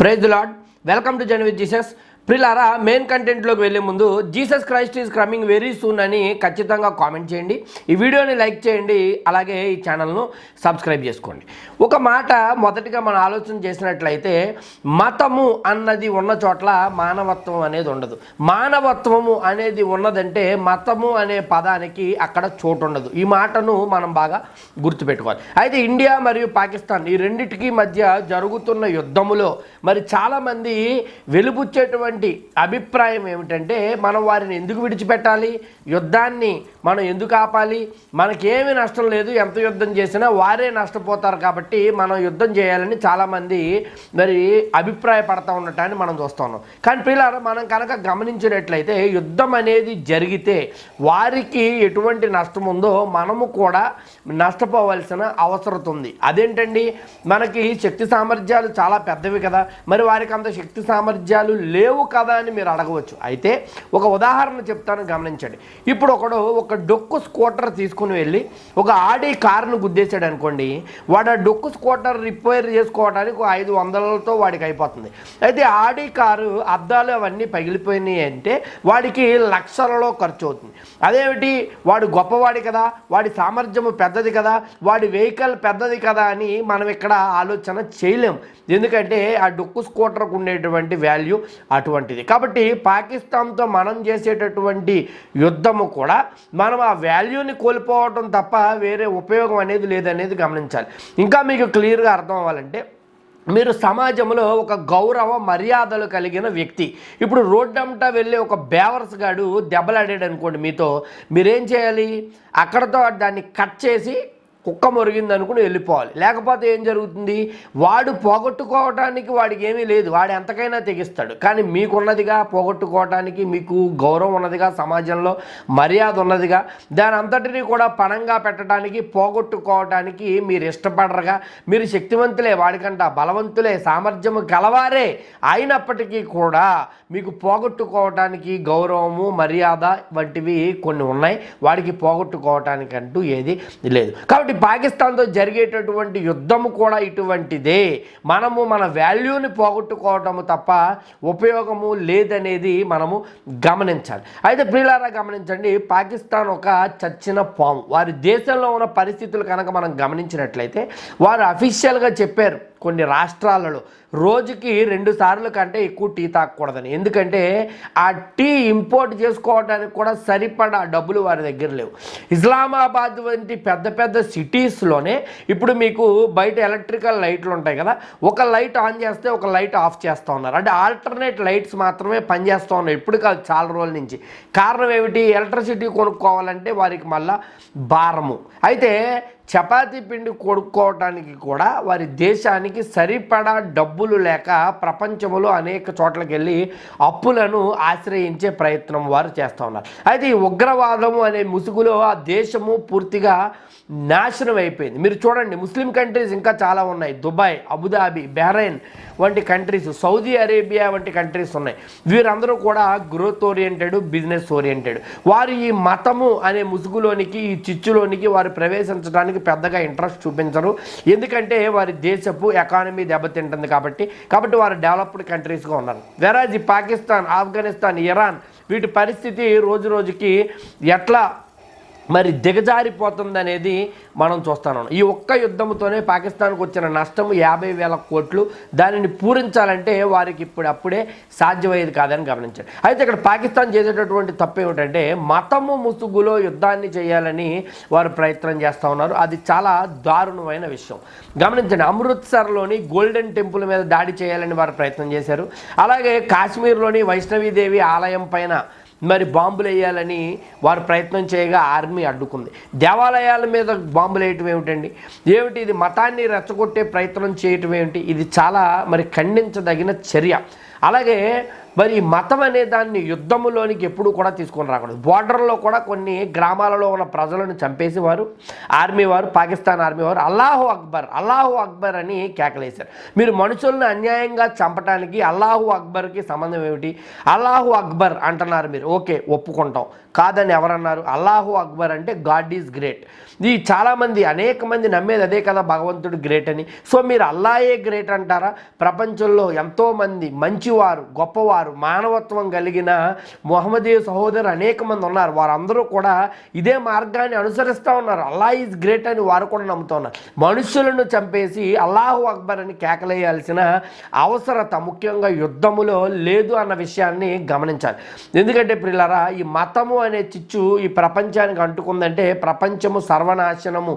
Praise lord welcome to Jan with Jesus ప్రిలారా main కంటెంట్లోకి వెళ్ళే ముందు Jesus Christ is coming very soon అని ఖచ్చితంగా కామెంట్ చేయండి. ఈ వీడియోని లైక్ చేయండి అలాగే ఈ ఛానల్ను సబ్స్క్రైబ్ చేసుకోండి. ఒక మాట మొదటిగా మనం ఆలోచన చేసినట్లయితే మతము అన్నది ఉన్న చోట్ల మానవత్వం అనేది ఉండదు. మానవత్వము అనేది ఉన్నదంటే మతము అనే పదానికి అక్కడ చోటు ఉండదు. ఈ మాటను మనం బాగా గుర్తుపెట్టుకోవాలి. అయితే ఇండియా మరియు పాకిస్తాన్ ఈ రెండింటికి మధ్య జరుగుతున్న యుద్ధములో మరి చాలామంది వెలుబుచ్చేటువంటి అభిప్రాయం ఏమిటంటే మనం వారిని ఎందుకు విడిచిపెట్టాలి? యుద్ధాన్ని మనం ఎందుకు ఆపాలి? మనకేమి నష్టం లేదు. ఎంత యుద్ధం చేసినా వారే నష్టపోతారు కాబట్టి మనం యుద్ధం చేయాలని చాలామంది మరి అభిప్రాయపడతా ఉండటాన్ని మనం చూస్తున్నాం కానీ పిల్లలు మనం కనుక గమనించినట్లయితే యుద్ధం అనేది జరిగితే వారికి ఎటువంటి నష్టం ఉందో మనము కూడా నష్టపోవాల్సిన అవసరం ఉంది. అదేంటండి? మనకి శక్తి సామర్థ్యాలు చాలా పెద్దవి కదా. మరి వారికి అంత శక్తి సామర్థ్యాలు లేవు కదా అని మీరు అడగవచ్చు. అయితే ఒక ఉదాహరణ చెప్తాను గమనించండి. ఇప్పుడు ఒకడు ఒక డొక్కు స్కూటర్ తీసుకుని వెళ్ళి ఒక ఆడి కారును గుద్దేశాడు అనుకోండి వాడు ఆ డొక్కు స్కూటర్ రిపేర్ చేసుకోవడానికి ఒక ఐదు వందలతో వాడికి అయిపోతుంది. అయితే ఆడి కారు అద్దాలు అవన్నీ పగిలిపోయినాయి అంటే వాడికి లక్షలలో ఖర్చు అవుతుంది. అదేమిటి? వాడు గొప్పవాడి కదా వాడి సామర్థ్యము పెద్దది కదా వాడి వెహికల్ పెద్దది కదా అని మనం ఇక్కడ ఆలోచన చేయలేం. ఎందుకంటే ఆ డొక్కు స్కూటర్కు ఉండేటువంటి వాల్యూ అటువంటిది కాబట్టి పాకిస్తాన్తో మనం చేసేటటువంటి యుద్ధము కూడా మనం ఆ వాల్యూని కోల్పోవటం తప్ప వేరే ఉపయోగం అనేది లేదనేది గమనించాలి. ఇంకా మీకు క్లియర్గా అర్థం అవ్వాలంటే మీరు సమాజంలో ఒక గౌరవ మర్యాదలు కలిగిన వ్యక్తి. ఇప్పుడు రోడ్డంటా వెళ్ళే ఒక బేవర్స్ గాడు దెబ్బలాడాడు అనుకోండి మీతో మీరేం చేయాలి? అక్కడతో దాన్ని కట్ చేసి కుక్క మొరిగింది అనుకుని వెళ్ళిపోవాలి. లేకపోతే ఏం జరుగుతుంది? వాడు పోగొట్టుకోవటానికి వాడికి ఏమీ లేదు. వాడు ఎంతకైనా తెగిస్తాడు. కానీ మీకున్నదిగా పోగొట్టుకోవటానికి మీకు గౌరవం ఉన్నదిగా సమాజంలో మర్యాద ఉన్నదిగా దాని అంతటిని కూడా పణంగా పెట్టడానికి పోగొట్టుకోవటానికి మీరు ఇష్టపడరుగా. మీరు శక్తివంతులే వాడికంట బలవంతులే సామర్థ్యము గలవారే అయినప్పటికీ కూడా మీకు పోగొట్టుకోవటానికి గౌరవము మర్యాద వంటివి కొన్ని ఉన్నాయి. వాడికి పోగొట్టుకోవటానికంటూ ఏది లేదు. కాబట్టి పాకిస్తాన్తో జరిగేటటువంటి యుద్ధము కూడా ఇటువంటిదే. మనము మన వాల్యూని పోగొట్టుకోవటము తప్ప ఉపయోగము లేదనేది మనము గమనించాలి. అయితే ప్రియులారా గమనించండి పాకిస్తాన్ ఒక చచ్చిన పాము. వారి దేశంలో ఉన్న పరిస్థితులు కనుక మనం గమనించినట్లయితే వారు అఫీషియల్గా చెప్పారు కొన్ని రాష్ట్రాలలో రోజుకి రెండు సార్లు కంటే ఎక్కువ టీ తాగకూడదని. ఎందుకంటే ఆ టీ ఇంపోర్ట్ చేసుకోవడానికి కూడా సరిపడా డబ్బులు వారి దగ్గర లేవు. ఇస్లామాబాద్ వంటి పెద్ద పెద్ద సిటీ సిటీస్లోనే ఇప్పుడు మీకు బయట ఎలక్ట్రికల్ లైట్లు ఉంటాయి కదా ఒక లైట్ ఆన్ చేస్తే ఒక లైట్ ఆఫ్ చేస్తూ ఉన్నారు. అంటే ఆల్టర్నేట్ లైట్స్ మాత్రమే పనిచేస్తూ ఉన్నాయి ఇప్పుడు కాదు చాలా రోజుల నుంచి. కారణం ఏమిటి? ఎలక్ట్రిసిటీ కొనుక్కోవాలంటే వారికి మళ్ళా భారము. అయితే చపాతీ పిండి కొనుక్కోవటానికి కూడా వారి దేశానికి సరిపడా డబ్బులు లేక ప్రపంచంలో అనేక చోట్లకి వెళ్ళి అప్పులను ఆశ్రయించే ప్రయత్నం వారు చేస్తూ ఉన్నారు. అయితే ఈ ఉగ్రవాదము అనే ముసుగులో ఆ దేశము పూర్తిగా నాశనం అయిపోయింది. మీరు చూడండి ముస్లిం కంట్రీస్ ఇంకా చాలా ఉన్నాయి. దుబాయ్ అబుదాబి బెహ్రైన్ వంటి కంట్రీస్ సౌదీ అరేబియా వంటి కంట్రీస్ ఉన్నాయి. వీరందరూ కూడా గ్రోత్ ఓరియంటెడ్ బిజినెస్ ఓరియంటెడ్. వారు ఈ మతము అనే ముసుగులోనికి ఈ చిచ్చులోనికి వారు ప్రవేశించడానికి పెద్దగా ఇంట్రెస్ట్ చూపించరు. ఎందుకంటే వారి దేశపు ఎకానమీ దెబ్బతింటుంది కాబట్టి. కాబట్టి వారు డెవలప్డ్ కంట్రీస్గా ఉన్నారు. వెరాజ్ పాకిస్తాన్ ఆఫ్ఘనిస్తాన్ ఇరాన్ వీటి పరిస్థితి రోజు రోజుకి ఎట్లా మరి దిగజారిపోతుంది అనేది మనం చూస్తాను. ఈ ఒక్క యుద్ధంతోనే పాకిస్తాన్కు వచ్చిన నష్టం యాభై వేల కోట్లు. దానిని పూరించాలంటే వారికి ఇప్పుడు అప్పుడే సాధ్యమయ్యేది కాదని గమనించారు అయితే ఇక్కడ పాకిస్తాన్ చేసేటటువంటి తప్పు ఏమిటంటే మతము ముసుగులో యుద్ధాన్ని చేయాలని వారు ప్రయత్నం చేస్తూ ఉన్నారు. అది చాలా దారుణమైన విషయం. గమనించండి అమృత్సర్లోని గోల్డెన్ టెంపుల్ మీద దాడి చేయాలని వారు ప్రయత్నం చేశారు. అలాగే కాశ్మీర్లోని వైష్ణవీదేవి ఆలయం పైన మరి బాంబులు వేయాలని వారు ప్రయత్నం చేయగా ఆర్మీ అడ్డుకుంది. దేవాలయాల మీద బాంబులు వేయటం ఏమిటండి? ఏమిటి ఇది? మతాన్ని రెచ్చగొట్టే ప్రయత్నం చేయటం ఏమిటి? ఇది చాలా మరి ఖండించదగిన చర్య. అలాగే మరి మతం అనే దాన్ని యుద్ధములోనికి ఎప్పుడూ కూడా తీసుకొని రాకూడదు. బార్డర్లో కూడా కొన్ని గ్రామాలలో ఉన్న ప్రజలను చంపేసి వారు ఆర్మీ వారు పాకిస్తాన్ ఆర్మీ వారు అల్లాహు అక్బర్ అల్లాహు అక్బర్ అని కేకలేశారు. మీరు మనుషులను అన్యాయంగా చంపటానికి అల్లాహు అక్బర్కి సంబంధం ఏమిటి? అల్లాహు అక్బర్ అంటున్నారు మీరు. ఓకే ఒప్పుకుంటాం. కాదని ఎవరన్నారు? అల్లాహు అక్బర్ అంటే గాడ్ ఈజ్ గ్రేట్. ఈ చాలామంది అనేక మంది నమ్మేది అదే కదా భగవంతుడు గ్రేట్ అని. సో మీరు అల్లాయే గ్రేట్ అంటారా? ప్రపంచంలో ఎంతోమంది మంచి మంచివారు గొప్పవారు మానవత్వం కలిగిన మొహమ్మదీయ సహోదరు అనేక మంది ఉన్నారు. వారందరూ కూడా ఇదే మార్గాన్ని అనుసరిస్తూ ఉన్నారు. అల్లా ఈజ్ గ్రేట్ అని వారు కూడా నమ్ముతున్నారు మనుషులను చంపేసి అల్లాహు అక్బర్ అని కేకలేయాల్సిన అవసరత ముఖ్యంగా యుద్ధములో లేదు అన్న విషయాన్ని గమనించాలి. ఎందుకంటే పిల్లరా ఈ మతము అనే చిచ్చు ఈ ప్రపంచానికి అంటుకుందంటే ప్రపంచము సర్వనాశనము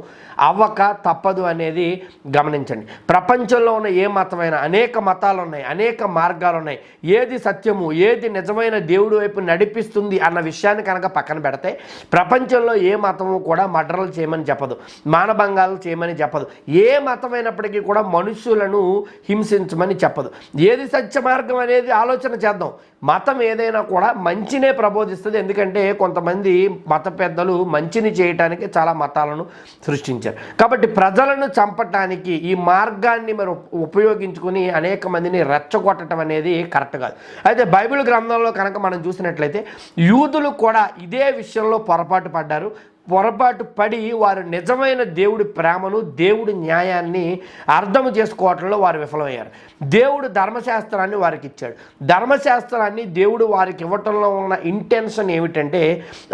అవ్వక తప్పదు అనేది గమనించండి. ప్రపంచంలో ఉన్న ఏ మతమైనా అనేక మతాలు ఉన్నాయి అనేక మార్గాలు ఉన్నాయి. ఏది సత్యము ఏది నిజమైన దేవుడి వైపు నడిపిస్తుంది అన్న విషయాన్ని కనుక పక్కన పెడితే ప్రపంచంలో ఏ మతము కూడా మర్డర్లు చేయమని చెప్పదు మానభంగాలు చేయమని చెప్పదు ఏ మతమైనప్పటికీ కూడా మనుషులను హింసించమని చెప్పదు. ఏది సత్య మార్గం అనేది ఆలోచన చేద్దాం. మతం ఏదైనా కూడా మంచినే ప్రబోధిస్తుంది. ఎందుకంటే కొంతమంది మత పెద్దలు మంచిని చేయటానికి చాలా మతాలను సృష్టించారు. కాబట్టి ప్రజలను చంపటానికి ఈ మార్గాన్ని మరి ఉపయోగించుకుని అనేక మందిని రెచ్చగొట్టడం అనేది కరెక్ట్ కాదు. అయితే బైబిల్ గ్రంథంలో కనుక మనం చూసినట్లయితే యూదులు కూడా ఇదే విషయంలో పొరపాటు పడ్డారు. పొరపాటు పడి వారు నిజమైన దేవుడి ప్రేమను దేవుడి న్యాయాన్ని అర్థం చేసుకోవటంలో వారు విఫలమయ్యారు. దేవుడు ధర్మశాస్త్రాన్ని వారికి ఇచ్చాడు. ధర్మశాస్త్రాన్ని దేవుడు వారికి ఇవ్వటంలో ఉన్న ఇంటెన్షన్ ఏమిటంటే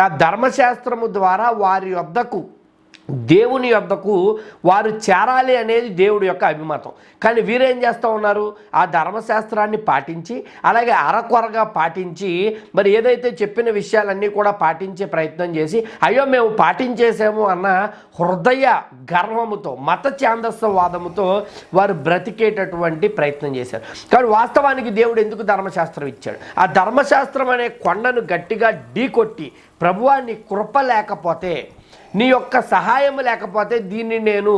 ఆ ధర్మశాస్త్రము ద్వారా వారి వద్దకు దేవుని యొద్దకు వారు చేరాలి అనేది దేవుడి యొక్క అభిమతం. కానీ వీరేం చేస్తూ ఉన్నారు? ఆ ధర్మశాస్త్రాన్ని పాటించి అలాగే అరకొరగా పాటించి మరి ఏదైతే చెప్పిన విషయాలన్నీ కూడా పాటించే ప్రయత్నం చేసి అయ్యో మేము పాటించేసాము అన్న హృదయ గర్వముతో మత ఛాందస్సవాదముతో వారు బ్రతికేటటువంటి ప్రయత్నం చేశారు. కానీ వాస్తవానికి దేవుడు ఎందుకు ధర్మశాస్త్రం ఇచ్చాడు? ఆ ధర్మశాస్త్రం అనే కొండను గట్టిగా ఢీకొట్టి ప్రభువాన్ని కృప లేకపోతే నీ యొక్క సహాయం లేకపోతే దీన్ని నేను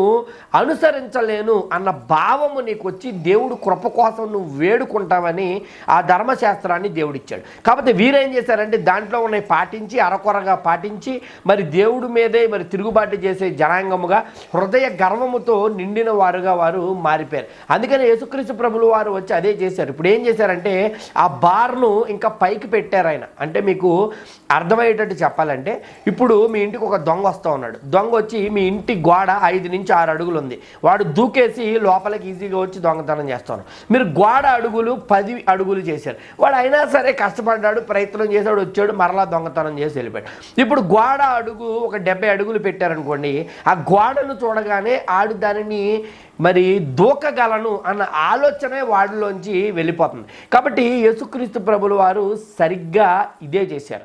అనుసరించలేను అన్న భావము నీకు వచ్చి దేవుడు కృప కోసం నువ్వు వేడుకుంటావని ఆ ధర్మశాస్త్రాన్ని దేవుడిచ్చాడు. కాబట్టి వీరేం చేశారంటే దాంట్లో ఉన్నాయి పాటించి అరకొరగా పాటించి మరి దేవుడి మీదే మరి తిరుగుబాటు చేసే జనాంగముగా హృదయ గర్వముతో నిండిన వారుగా వారు మారిపోయారు. అందుకని యేసుక్రీస్తు ప్రభులు వారు వచ్చి అదే చేశారు. ఇప్పుడు ఏం చేశారంటే ఆ బార్ను ఇంకా పైకి పెట్టారు ఆయన. అంటే మీకు అర్థమయ్యేటట్టు చెప్పాలంటే ఇప్పుడు మీ ఇంటికి ఒక దొంగ వస్తూ ఉన్నాడు. దొంగ వచ్చి మీ ఇంటి గోడ ఐదు నుంచి ఆరు అడుగులు ఉంది వాడు దూకేసి లోపలికి ఈజీగా వచ్చి దొంగతనం చేస్తాను. మీరు గోడ అడుగులు పది అడుగులు చేశారు. వాడు అయినా సరే కష్టపడ్డాడు ప్రయత్నం చేశాడు వచ్చాడు మరలా దొంగతనం చేసి వెళ్ళిపోయాడు. ఇప్పుడు గోడ అడుగు ఒక డెబ్బై అడుగులు పెట్టారనుకోండి ఆ గోడను చూడగానే ఆడు దానిని మరి దూకగలను అన్న ఆలోచనే వాడిలోంచి వెళ్ళిపోతుంది. కాబట్టి యేసుక్రీస్తు ప్రభులు వారు సరిగ్గా ఇదే చేశారు.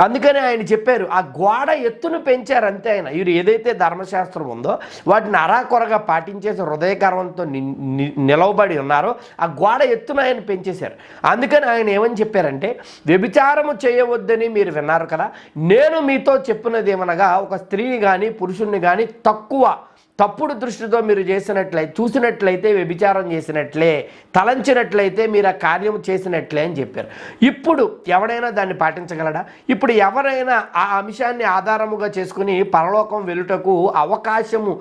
అందుకని ఆయన చెప్పారు ఆ గోడ ఎత్తును పెంచారు అంతే ఆయన. వీరు ఏదైతే ధర్మశాస్త్రం ఉందో వాటిని అరాకొరగా పాటించేసి హృదయకర్వంతో ని- నిలవబడి ఉన్నారో ఆ గోడ ఎత్తును ఆయన పెంచేశారు. అందుకని ఆయన ఏమని చెప్పారంటే వ్యభిచారము చేయవద్దని మీరు విన్నారు కదా నేను మీతో చెప్పినది ఏమనగా ఒక స్త్రీని కానీ పురుషుణ్ణి కానీ తక్కువ తప్పుడు దృష్టితో మీరు చేసినట్లయితే చూసినట్లయితే వ్యభిచారం చేసినట్లే తలంచినట్లయితే మీరు ఆ కార్యం చేసినట్లే అని చెప్పారు. ఇప్పుడు ఎవడైనా దాన్ని పాటించగలడా? ఇప్పుడు ఎవరైనా ఆ అంశాన్ని ఆధారముగా చేసుకుని పరలోకం వెలుటకు అవకాశము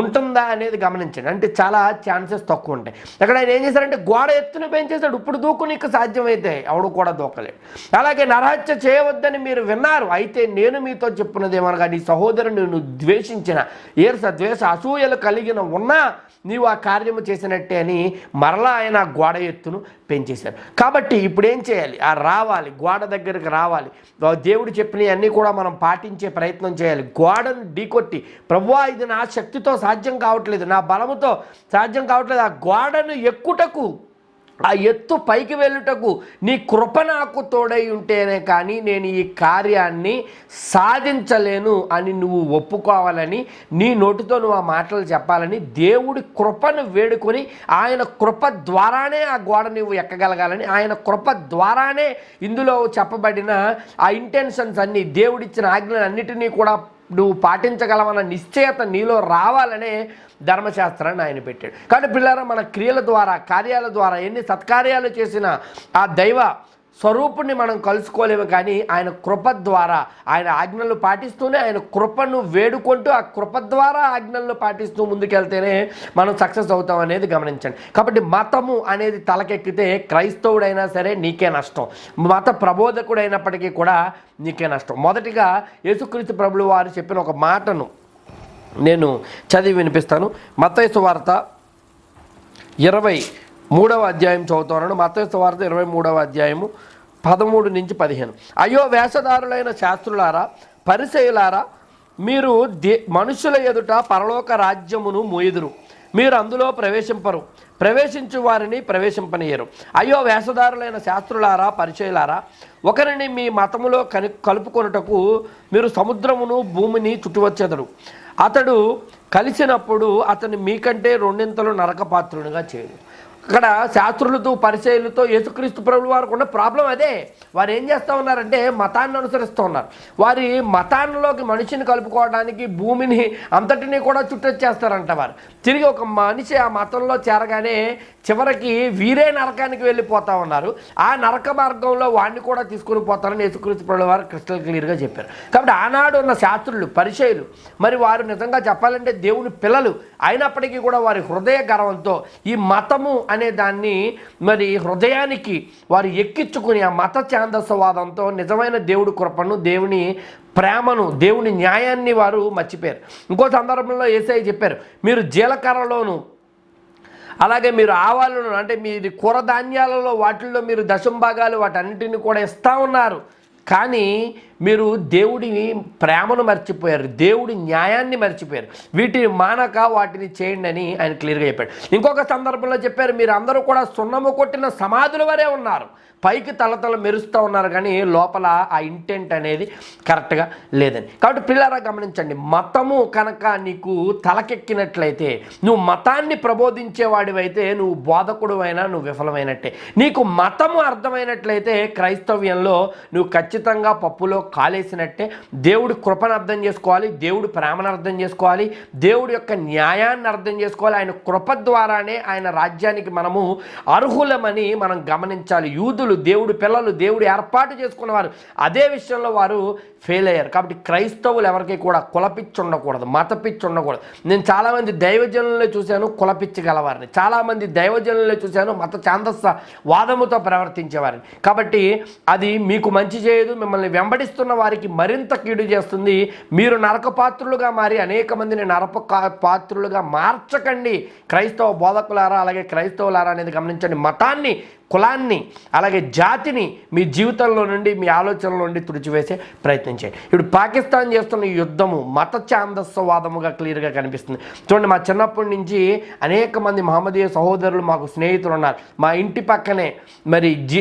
ఉంటుందా అనేది గమనించండి. అంటే చాలా ఛాన్సెస్ తక్కువ ఉంటాయి. అక్కడ ఆయన ఏం చేశారంటే గోడ ఎత్తున పెంచేశాడు. ఇప్పుడు దూకు నీకు సాధ్యమైతే ఎవడు కూడా దూకలేడు. అలాగే నరహత్య చేయవద్దని మీరు విన్నారు. అయితే నేను మీతో చెప్పున్నది ఏమనగా నీ సహోదరుని నువ్వు ద్వేషించిన ఏర్స ద్వేష అసూయలు కలిగిన ఉన్నా నీవు ఆ కార్యము చేసినట్టే అని మరలా ఆయన గోడ ఎత్తును పెంచేశారు కాబట్టి ఇప్పుడు ఏం చేయాలి? ఆ రావాలి గోడ దగ్గరికి రావాలి. దేవుడు చెప్పినవి అన్నీ కూడా మనం పాటించే ప్రయత్నం చేయాలి. గోడను ఢీకొట్టి ప్రభువా ఇది నా శక్తితో సాధ్యం కావట్లేదు నా బలముతో సాధ్యం కావట్లేదు ఆ గోడను ఎక్కుటకు ఆ ఎత్తు పైకి వెళ్ళుటకు నీ కృప నాకు తోడై ఉంటేనే కానీ నేను ఈ కార్యాన్ని సాధించలేను అని నువ్వు ఒప్పుకోవాలని నీ నోటితో నువ్వు ఆ మాటలు చెప్పాలని దేవుడి కృపను వేడుకొని ఆయన కృప ద్వారానే ఆ గోడ నువ్వు ఎక్కగలగాలని ఆయన కృప ద్వారానే ఇందులో చెప్పబడిన ఆ ఇంటెన్షన్స్ అన్నీ దేవుడిచ్చిన ఆజ్ఞలన్నిటినీ కూడా నువ్వు పాటించగలవన్న నిశ్చయత నీలో రావాలనే ధర్మశాస్త్రాన్ని ఆయన పెట్టాడు. కానీ పిల్లల మన క్రియల ద్వారా కార్యాల ద్వారా ఎన్ని సత్కార్యాలు చేసినా ఆ దైవ స్వరూపుణ్ణి మనం కలుసుకోలేము కానీ ఆయన కృప ద్వారా ఆయన ఆజ్ఞలు పాటిస్తూనే ఆయన కృపను వేడుకుంటూ ఆ కృప ద్వారా ఆజ్ఞలను పాటిస్తూ ముందుకెళ్తేనే మనం సక్సెస్ అవుతాం అనేది గమనించండి. కాబట్టి మతము అనేది తలకెక్కితే క్రైస్తవుడైనా సరే నీకే నష్టం. మత ప్రబోధకుడైనప్పటికీ కూడా నీకే నష్టం. మొదటిగా యేసుక్రీస్తు ప్రభులు వారు చెప్పిన ఒక మాటను నేను చదివి వినిపిస్తాను. మత్తైసు వార్త ఇరవై మూడవ అధ్యాయం చదువుతున్నాను. మత్తైసు వార్త ఇరవై మూడవ అధ్యాయము పదమూడు నుంచి పదిహేను. అయ్యో వేషధారులైన శాస్త్రులారా పరిచయులారా మీరు దే మనుషుల ఎదుట పరలోక రాజ్యమును మోయుదురు. మీరు అందులో ప్రవేశింపరు. ప్రవేశించు వారిని ప్రవేశింపనీయరు. అయ్యో వేషధారులైన శాస్త్రులారా పరిచయులారా ఒకరిని మీ మతములో కని కలుపుకొనుటకు మీరు సముద్రమును భూమిని చుట్టువచ్చెదరు. అతడు కలిసినప్పుడు అతని మీకంటే రెండింతలు నరకపాత్రునిగా చేయడు అక్కడ శాస్త్రులతో పరిచయలతో యేసుక్రీస్తు ప్రభులు వారికి ఉన్న ప్రాబ్లం అదే. వారు ఏం చేస్తూ ఉన్నారంటే మతాన్ని అనుసరిస్తూ ఉన్నారు. వారి మతాన్నిలోకి మనిషిని కలుపుకోవడానికి భూమిని అంతటినీ కూడా చుట్టొచ్చేస్తారంట వారు. తిరిగి ఒక మనిషి ఆ మతంలో చేరగానే చివరికి వీరే నరకానికి వెళ్ళిపోతా ఉన్నారు. ఆ నరక మార్గంలో వాడిని కూడా తీసుకుని పోతారని యేసుక్రీస్తు ప్రభుల వారు క్రిస్టల్ క్లియర్గా చెప్పారు. కాబట్టి ఆనాడు ఉన్న శాస్త్రులు పరిచయులు మరి వారు నిజంగా చెప్పాలంటే దేవుని పిల్లలు అయినప్పటికీ కూడా వారి హృదయ గర్వంతో ఈ మతము అనే దాన్ని మరి హృదయానికి వారు ఎక్కించుకుని ఆ మత ఛాందస్వాదంతో నిజమైన దేవుడి కృపను దేవుని ప్రేమను దేవుని న్యాయాన్ని వారు మర్చిపోయారు. ఇంకో సందర్భంలో ఏసై చెప్పారు మీరు జీలకర్రలోను అలాగే మీరు ఆవాలను అంటే మీరు కూరధాన్యాలలో వాటిల్లో మీరు దశం భాగాలు వాటన్నిటిని కూడా ఇస్తూ ఉన్నారు. కానీ మీరు దేవుడి ప్రేమను మర్చిపోయారు దేవుడి న్యాయాన్ని మర్చిపోయారు. వీటిని మానక వాటిని చేయండి అని ఆయన క్లియర్గా చెప్పాడు. ఇంకొక సందర్భంలో చెప్పారు మీరు అందరూ కూడా సున్నము కొట్టిన సమాధుల వరే ఉన్నారు. పైకి తలతల మెరుస్తూ ఉన్నారు కానీ లోపల ఆ ఇంటెంట్ అనేది కరెక్ట్గా లేదని కాబట్టి పిల్లరా గమనించండి మతము కనుక నీకు తలకెక్కినట్లయితే నువ్వు మతాన్ని ప్రబోధించేవాడివైతే నువ్వు బోధకుడు అయినా నువ్వు విఫలమైనట్టే. నీకు మతము అర్థమైనట్లయితే క్రైస్తవ్యంలో నువ్వు ఖచ్చితంగా పప్పులో కాలేసినట్టే. దేవుడి కృపను అర్థం చేసుకోవాలి దేవుడి ప్రేమను అర్థం చేసుకోవాలి దేవుడి యొక్క న్యాయాన్ని అర్థం చేసుకోవాలి. ఆయన కృప ద్వారానే ఆయన రాజ్యానికి మనము అర్హులమని మనం గమనించాలి. యూదులు దేవుడు పిల్లలు దేవుడు ఏర్పాటు చేసుకున్నవారు. అదే విషయంలో వారు ఫెయిల్ అయ్యారు కాబట్టి క్రైస్తవులు ఎవరికి కూడా కులపిచ్చి ఉండకూడదు మత పిచ్చి ఉండకూడదు. నేను చాలామంది దైవజనుల్లో చూశాను కులపిచ్చి గలవారిని. చాలామంది దైవజనులే చూశాను మత ఛాందస్స వాదముతో ప్రవర్తించేవారిని. కాబట్టి అది మీకు మంచి చేయదు మిమ్మల్ని వెంబడిస్తున్న వారికి మరింత కీడు చేస్తుంది. మీరు నరకపాత్రులుగా మారి అనేక మందిని నరప కా- పాత్రులుగా మార్చకండి. క్రైస్తవ బోధకులారా అలాగే క్రైస్తవులారా అనేది గమనించండి. మతాన్ని కులాన్ని అలాగే జాతిని మీ జీవితంలో నుండి మీ ఆలోచనల నుండి తుడిచివేసే ప్రయత్నం చేయండి ఇప్పుడు పాకిస్తాన్ చేస్తున్న యుద్ధము మత ఛాందస్వవాదముగా క్లియర్గా కనిపిస్తుంది. చూడండి మా చిన్నప్పటి నుంచి అనేక మంది మహమ్మదీయ సహోదరులు మాకు స్నేహితులు ఉన్నారు. మా ఇంటి పక్కనే మరి జీ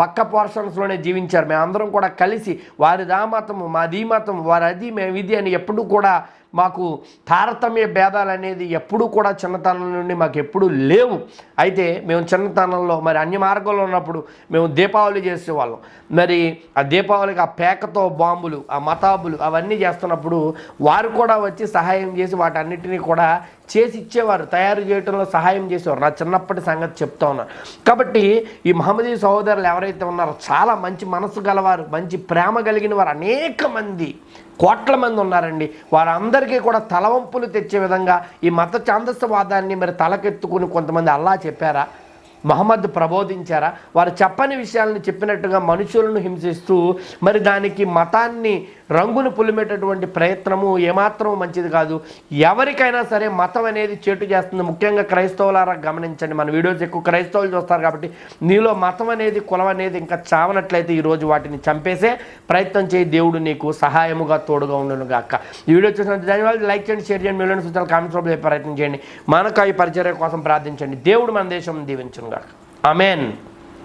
పక్క పోర్షన్స్లోనే జీవించారు. మేమందరం కూడా కలిసి వారి దా మతము మాది ఈ మతం వారి అది మేము ఇది అని ఎప్పుడూ కూడా మాకు తారతమ్య భేదాలు అనేది ఎప్పుడూ కూడా చిన్నతనం నుండి మాకు ఎప్పుడూ లేవు. అయితే మేము చిన్నతనంలో మరి అన్య మార్గంలో ఉన్నప్పుడు మేము దీపావళి చేసేవాళ్ళం. మరి ఆ దీపావళికి ఆ పేకతో బాంబులు ఆ మతాబులు అవన్నీ చేస్తున్నప్పుడు వారు కూడా వచ్చి సహాయం చేసి వాటన్నిటినీ కూడా చేసి ఇచ్చేవారు. తయారు చేయడంలో సహాయం చేసేవారు. నా చిన్నప్పటి సంగతి చెప్తా ఉన్నాను కాబట్టి ఈ మహమ్మదీ సహోదరులు ఎవరైతే ఉన్నారో చాలా మంచి మనసు గలవారు మంచి ప్రేమ కలిగిన వారు అనేక మంది. కోట్ల మంది ఉన్నారండి. వారందరికీ కూడా తలవంపులు తెచ్చే విధంగా ఈ మత ఛాందస్వాదాన్ని మరి తలకెత్తుకుని కొంతమంది అల్లా చెప్పారా? మహమ్మద్ ప్రబోధించారా? వారు చెప్పని విషయాలను చెప్పినట్టుగా మనుషులను హింసిస్తూ మరి దానికి మతాన్ని రంగును పులిమేటటువంటి ప్రయత్నము ఏమాత్రం మంచిది కాదు. ఎవరికైనా సరే మతం అనేది చేటు చేస్తుంది. ముఖ్యంగా క్రైస్తవులారా గమనించండి. మన వీడియోస్ ఎక్కువ క్రైస్తవులు చూస్తారు కాబట్టి నీలో మతం అనేది కులం అనేది ఇంకా చావనట్లయితే ఈరోజు వాటిని చంపేసే ప్రయత్నం చేయి. దేవుడు నీకు సహాయముగా తోడుగా ఉండను గాక. ఈ వీడియో చూసినందుకు ధన్యవాదాలు. లైక్ చేయండి షేర్ చేయండి మిలియన్ సూచనలు కామెంట్స్ రూపంలో ప్రయత్నం చేయండి. మనకు ఈ పరిచర్య కోసం ప్రార్థించండి. దేవుడు మన దేశం దీవించును గాక. ఆమెన్.